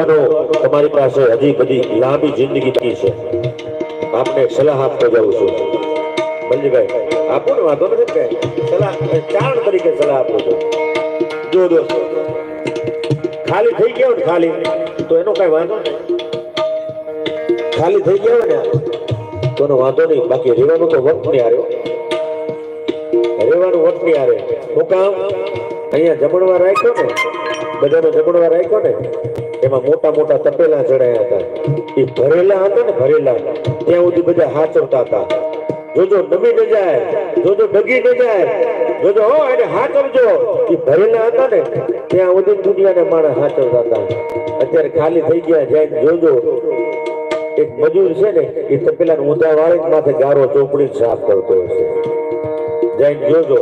આગેવાનો તમારી પાસે હજી બધી લાંબી જિંદગી બાકી છે. આપને સલાહ આપતો જાઉં છું. બલજીભાઈ આપો ને વાંધો નથી કે સલાહ, ચારણ તરીકે સલાહ આપું છું. જો દોસ્તો ખાલી થઈ ગયો ને ખાલી, તો એનો કઈ વાંધો ખાલી થઈ ગયો ને, તો એનો વાંધો નહીં. બાકી રેવાનું તો વખત નહીં આવ્યો રેવાનું વખત નહીં આવે હું કામ અહીંયા જમણવા રાખ્યો ને, બધાનો જમણવા રાખ્યો ને એમાં મોટા મોટા તપેલા ચડાયા હતા. એ ભરેલા હતા ને ભરેલા. ત્યાં સુધી બધા હાચવતા હતા. જોજો નમી ન જાય, જોજો ડગી ન જાય. જોજો હો, એને હાચવજો. એ ભરેલા હતા ને, ત્યાં સુધી દુનિયાને માણસ હાચવતા હતા. અત્યારે ખાલી થઈ ગયા જાય જોજો. એક મજૂર છે ને એ તપેલા ઊંધા વાળી માથે ગારો ચોપડી સાફ કરતો હશે જઈને જોજો.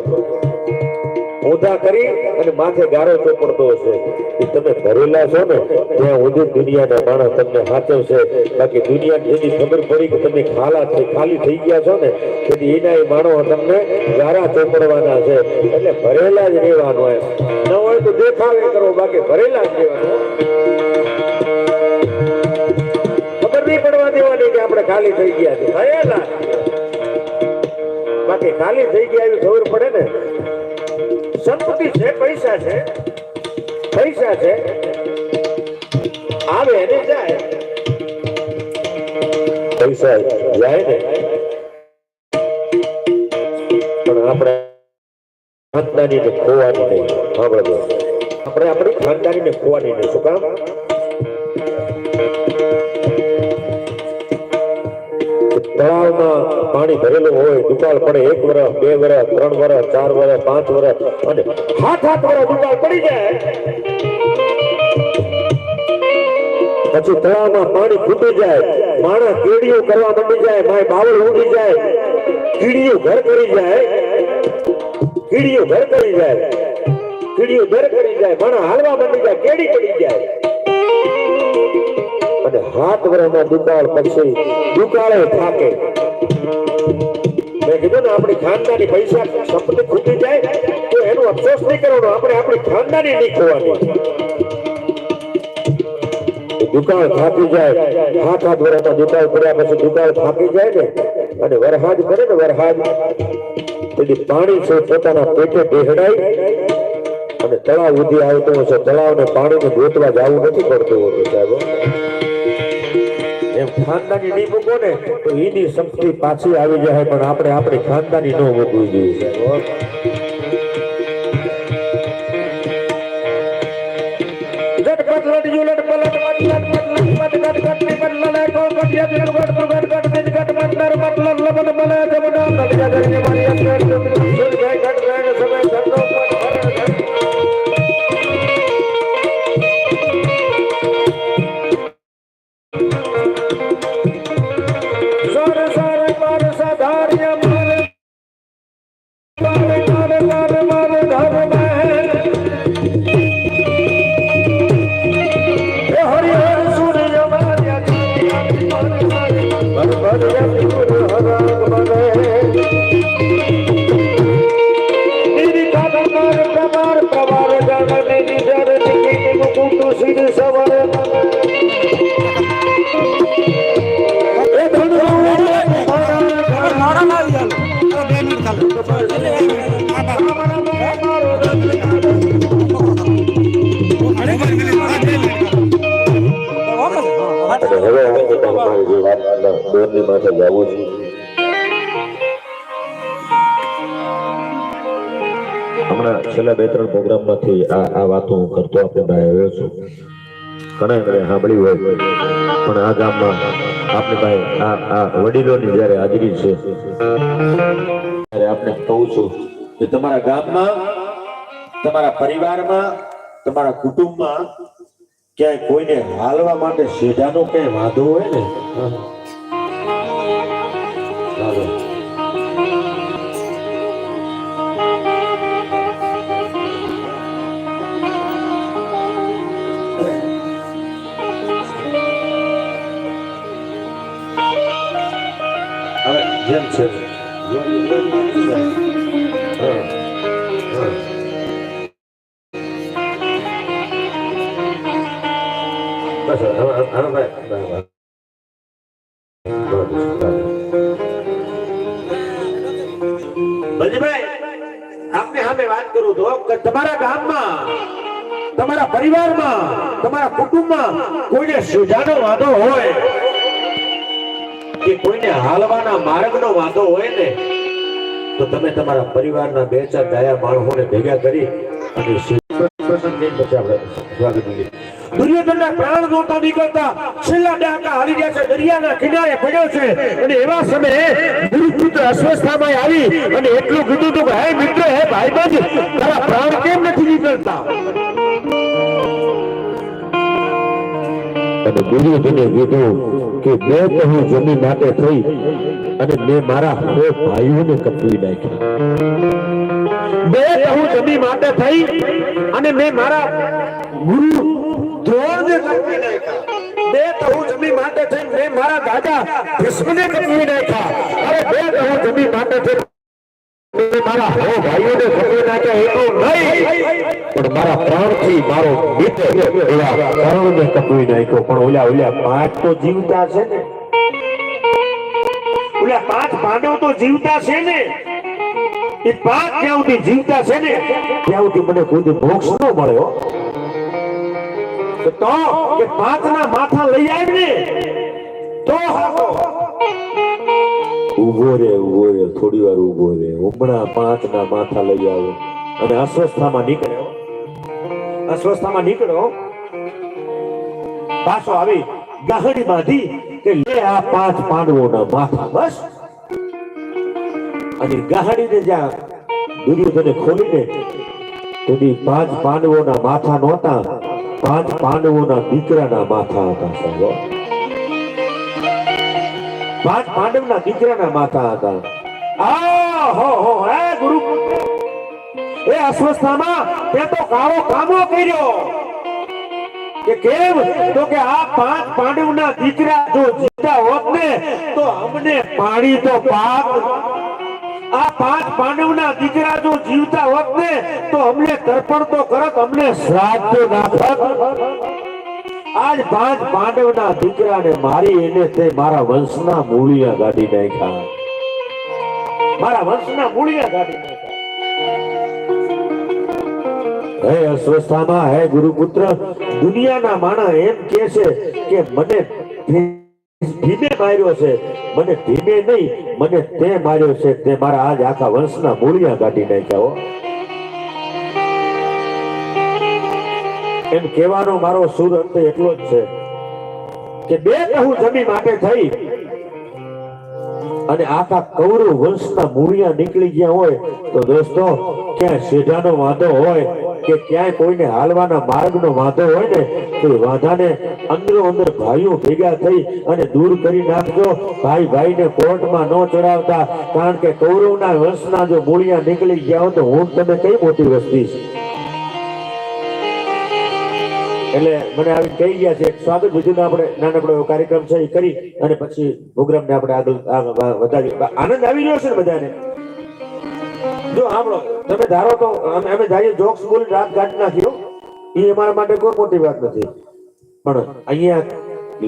ઊંધા કરી અને માથે ગારો ચોપડતો હશે. એ તમે ભરેલા છો ને, ત્યાં સુધી દુનિયાના માણસ તમને હાચવશે. બાકી દુનિયા એની ખબર પડી કે તમે ખાલા છે ખાલી થઈ ગયા છો ને, તેથી એના એ માણો તમને ગારા ચોપડવાના છે. એટલે ભરેલા જ રહેવાનું એમ ન હોય તો દેખાવે કરો, બાકી ભરેલા જ રહેવાનું. ખબર નહીં પડવા દેવાની કે આપણે ખાલી થઈ ગયા છે. બાકી ખાલી થઈ ગયા એવી ખબર પડે ને સંપત્તિ છે પૈસા છે પૈસા છે, આવે ને જાય. પૈસા જાય ને. પણ આપણે ખાનદાની ને ખોવાની નહીં. સાંભળજો આપણે આપણી ખાનદાની ને ખોવાની નહીં. શું કામ? તળાવમાં પાણી ભરેલું હોય, દુકાળ પડે એક વર્ષ બે વર્ષ ત્રણ વર્ષ ચાર વર્ષ પાંચ વર્ષ અને હાથ હાથ વર્ષ દુકાળ પડી જાય. પછી તળાવમાં પાણી ફૂટી જાય, માણસ કેડીઓ કરવા માંડી જાય, માય બાવળ ઉડી જાય, કીડીઓ ઘર કરી જાય, કીડીઓ ઘર કરી જાય, કીડીઓ ઘર કરી જાય, માણસ હાલવા માંડી જાય કેડી પડી જાય. અને હાથ વરમાં દુકાળ પછી દુકાળે થાકે. મેં કીધું ને, આપણી ખાનદાની પૈસા સંપત્તિ ખૂટી જાય, તો એનો અફસોસ નહીં કરવાનો, આપણે આપણી ખાનદાની નહીં ખોવાની. દુકાળ થાકી જાય, હાથ હાથ વરમાં દુકાળ પડ્યા પછી દુકાળ થાકી જાય ને, અને વરહાદ કરે ને વરહાદ તેથી પાણી છે પોતાના પેટે બેહડાય, અને તળાવ ઉધી આવતો હશે તળાવને પાણીને ગોતવા જવું નથી પડતું હોતું સાહેબ ખાનદાની નહીં મૂકો ને તો એની સંપત્તિ પાછી આવી જાય પણ આપણે આપણી ખાનદાની ન મૂકવી જોઈએ ગટ ગટ ગટ ગટ What છેલ્લા બે, ત્રણ પ્રોગ્રામમાંથી આ આ વાતો હું કરતો છું. ઘણા ઘણા સાંભળી હોય. પણ આ ગામમાં આપણે ભાઈ આ વડીલોની જ્યારે હાજરી છે, ત્યારે આપણે કહું છું કે તમારા ગામમાં, તમારા પરિવારમાં, તમારા કુટુંબમાં ક્યાંય કોઈને હાલવા માટે સેજાનો કઈ વાંધો હોય ને? હાલો. જેમ છે. બસ વાત કરું તો તમારા ગામમાં, તમારા પરિવારમાં, તમારા કુટુંબમાં કોઈને સુજાનો વાંધો હોય કે કોઈને હાલવાના માર્ગનો વાંધો હોય ને, તો તમે તમારા પરિવારના બે ચાર દયા માણસોને ભેગા કરી અને દુર્યોધનના પ્રાણ દરિયાના કિનારે પડ્યો છે. અને એવા સમયે ગુરુપુત્ર અસ્વસ્થામાં આવી અને એટલું કીધું કે, હે મિત્ર, હે ભાઈબંધ પ્રાણ કેમ નથી નીકળતા? દુર્યોધને કે બે કહું જમીન માટે થઈ અને મેં મારા બે ભાઈઓને કપડી નાખ્યા બે કહું જમીન માટે થઈ અને મેં મારા ગુરુ દ્રોણને કપડી નાખ્યા. બે કહું જમી માટે થઈ મેં મારા દાદા ભીષ્મને કપડી નાખ્યા. અરે બે કહું જમી માટે થઈ મેં ભાઈઓને કપવી નાખ્યા એટલું નહીં. પણ મારા પ્રાણથી મારો મિત્ર એવા કર્ણને કપવી નાખ્યો. પણ ઓલા ઓલા પાંચ તો જીવતા છે ને. ઓલા પાંચ પાંડવ તો જીવતા છે ને. એ પાંચ જ્યાં સુધી જીવતા છે ને, ત્યાં સુધી મને કોઈ મોક્ષ ન મળ્યો. તો કે પાંચ ના માથા લઈ આવી ને તો હાકો ઊભો રે ઊભો રે, થોડી વાર ઊભો રે. હમણાં પાંચ ના માથા લઈ આવો. અને અસ્વસ્થામાં નીકળ્યો અસ્વસ્થામાં નીકળ્યો પાછો આવી ગાહડી બાંધી કે લે આ પાંચ પાંડવોના માથા બસ. અને ગાહડીને જ્યાં દુર્યોધને ખોલીને તેથી પાંચ પાંડવોના માથા નહોતા, પાંચ પાંડવોના દીકરાના માથા હતા સાહેબ. પાંચ પાંડવના દીકરાના માતા હતા. દીકરા જો જીતા હોત ને, તો અમને પાણી તો પાક. આ પાંચ પાંડવના દીકરા જો જીવતા હોત ને, તો અમને તર્પણ તો કરત, અમને શ્રાદ્ધ નાખત આજ પાંચ પાંડવના દીકરાને મારી એને તે મારા વંશના મૂળિયા ગાડી નાખ્યા. મારા વંશના મૂળિયા ગાડી હે અસ્વસ્થામાં, હે ગુરુપુત્ર, દુનિયાના માણા એમ કે છે કે મને ભીમે માર્યો છે. મને ભીમે નહીં, મને તે માર્યો છે. તે મારા આજ આખા વંશના મૂળિયા કાઢી નાખ્યા એમ કહેવાનો મારો સુર અંત એટલો જ છે કે બે કહું જમી માટે થઈ અને આખા કૌરવ વંશના મૂળિયા નીકળી ગયા હોય તો દોસ્તો, ક્યાંય શેઢાનો વાંધો હોય કે ક્યાંય કોઈને હાલવાના માર્ગનો વાંધો હોય ને, તો વાંધાને અંદરો અંદર ભાઈઓ ભેગા થઈ અને દૂર કરી નાખજો. ભાઈ ભાઈને કોર્ટમાં ન ચડાવતા, કારણ કે કૌરવના વંશના જો મૂળિયા નીકળી ગયા હોય તો હું તમે કઈ મોટી વસ્તી છે? એટલે મને આવી કહી ગયા છે સ્વાગત વિધિનો આપણે નાનકડો એવો કાર્યક્રમ છે, એ કરી અને પછી પ્રોગ્રામને આપણે આગળ વધારી આનંદ આવી રહ્યો છે બધાને? જો સાંભળો, તમે ધારો તો અમે અમે જોક્સ બોલી રાત ગાંઠ નાખ્યો એ અમારા માટે કોઈ મોટી વાત નથી. પણ અહીંયા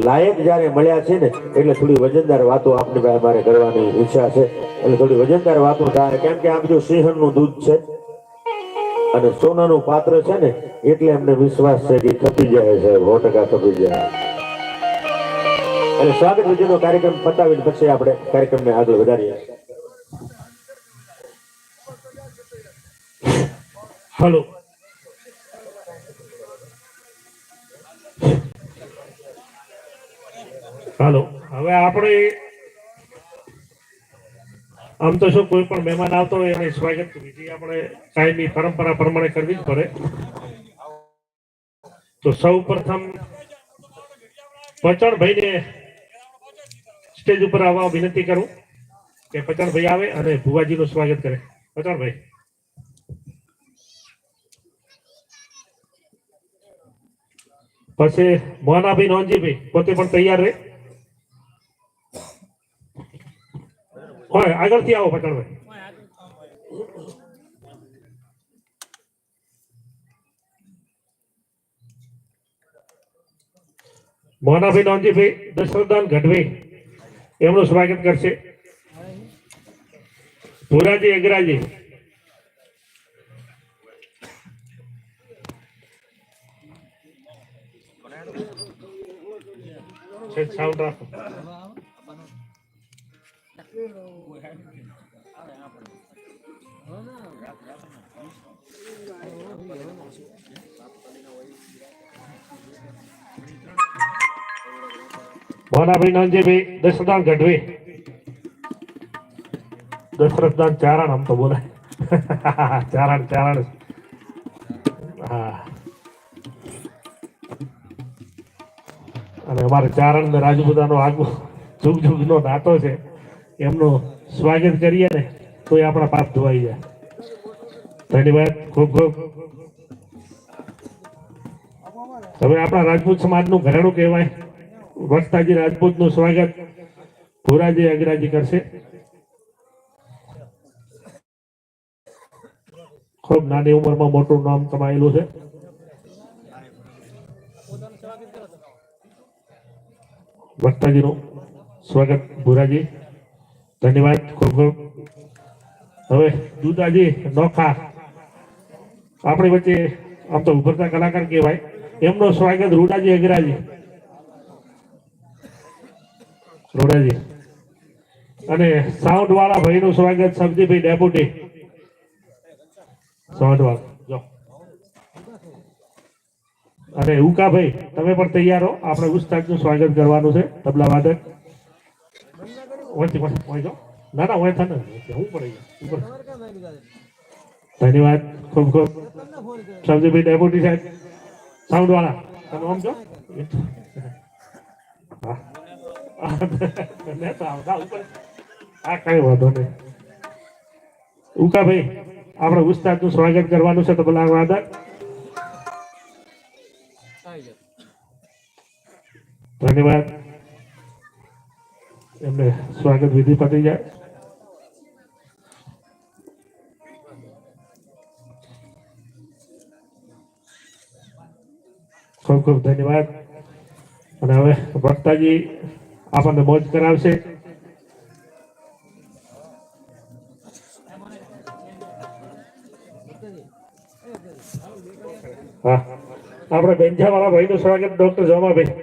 લાયક જ્યારે મળ્યા છે ને, એટલે થોડી વજનદાર વાતો આપણે અમારે કરવાની ઈચ્છા છે. એટલે થોડી વજનદાર વાતો થાય. કેમ કે આ બધું સિંહણનું દૂધ છે અને સોનાનું પાત્ર છે ને એટલે એમને વિશ્વાસ છે કે થપી જાય છે, સો ટકા થપી જાય. અને સ્વાગત વિધિનો કાર્યક્રમ પતાવીને પછી આપણે કાર્યક્રમને આગળ વધારીએ. હલો. હાલો. હવે આપણે આમ તો શું કોઈ પણ મહેમાન આવતો હોય એને સ્વાગત વિધિ આપણે કાયમી પરંપરા પ્રમાણે કરવી જ પડે. તો સૌ પ્રથમ પચણભાઈને સ્ટેજ ઉપર આવવા વિનંતી કરું કે પચણભાઈ આવે અને ભુવાજીનું સ્વાગત કરે. પચણભાઈ. પછી મોહનાભાઈ નોનજીભાઈ પોતે પણ તૈયાર રહે. હોય આગળથી આવો પટણભાઈ મોહનાભાઈ નોંધજીભાઈ દશરથદાન ગઢવી. એમનું સ્વાગત કરશે. ભુરાજી અગ્રાજી. છે સાઉન્ડ રાખો. મોહનાભાઈ નંદજીભાઈ દશરથદાન ગઢવી. દશરથદાન ચારણ આમ તો બોલાય. ચારણ ચારણ. હા. અને અમારે ચારણ ને રાજપૂતાનો આગો જુગ જુગનો નાતો છે. એમનું સ્વાગત કરીએ ને, તો એ આપણા પાપ ધોવાઈ જાય. ધન્યવાદ, ખૂબ ખૂબ. હવે આપણા રાજપૂત સમાજનું ઘરેણું કહેવાય. વક્તાજી રાજપૂતનું સ્વાગત ભુરાજી અગ્રાજી કરશે. ખૂબ નાની ઉંમરમાં મોટું નામ કમાયેલું છે. વક્તાજીનું સ્વાગત ભુરાજી. ધન્યવાદ, ખૂબ ખૂબ. હવે દુદાજી નોખા. આપણી વચ્ચે આમ તો ઉભરતા કલાકાર કહેવાય. એમનું સ્વાગત રૂડાજી અગ્રાજી. રોડાજી. અને સાઉન્ડ વાળા ભાઈનું સ્વાગત સબજીભાઈ ડેપ્યુટી. સાઉન્ડ વાળા જો. અને ઉકાભાઈ, તમે પણ તૈયાર હો. આપણે ઉસ્તાદનું સ્વાગત કરવાનું છે, તબલા વાદક ના ના, ઓય થને. હું ઉપર ધન્યવાદ, ખૂબ ખૂબ. સબજીભાઈ ડેપ્યુટી સાહેબ સાઉન્ડ વાળા તમે આમ હા નેતા આવતા ઉપર આ કઈ વાંધો નહીં ઉકાભાઈ આપણે ઉસ્તાદનું સ્વાગત કરવાનું છે તબલા વાદક ધન્યવાદ એમને સ્વાગત વિધિ પતી જાય ખૂબ ખૂબ ધન્યવાદ અને હવે વક્તાજી આપણને મોજ કરાવશે. હા. આપણે બેંજાવાળા ભાઈનું સ્વાગત ડોક્ટર જમાભાઈ.